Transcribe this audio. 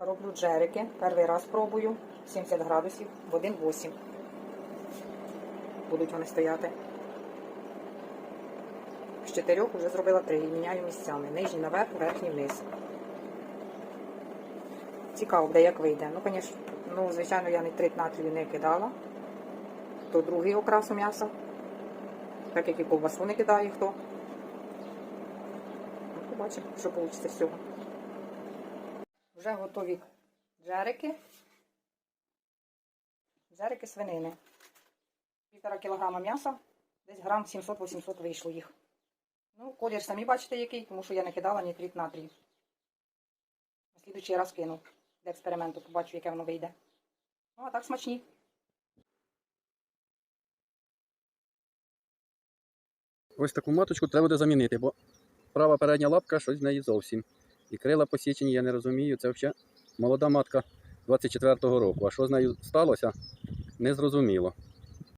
Роблю джерики. Перший раз пробую. 70 градусів в 1,8. Будуть вони стояти. З чотирьох вже зробила три міняю місцями. Нижній наверх, верхній вниз. Цікаво буде, як вийде. Ну, звісно, ну, звичайно, я нитрит натрію не кидала. То другий окрас у м'яса. Так як і ковбасу не кидає хто. Ну, побачимо, що вийде з цього. Вже готові джерики. Джерики свинини. Півтора кілограма м'яса, десь грам 700-800 вийшло їх. Ну, колір самі бачите який, тому що я не кидала нітрит натрію. На слідуючий раз кину для експерименту, побачу, яке воно вийде. Ну, а так смачні. Ось таку маточку треба буде замінити, бо права передня лапка щось в неї зовсім. І крила посічені, я не розумію. Це взагалі молода матка 24-го року. А що з нею сталося, не зрозуміло.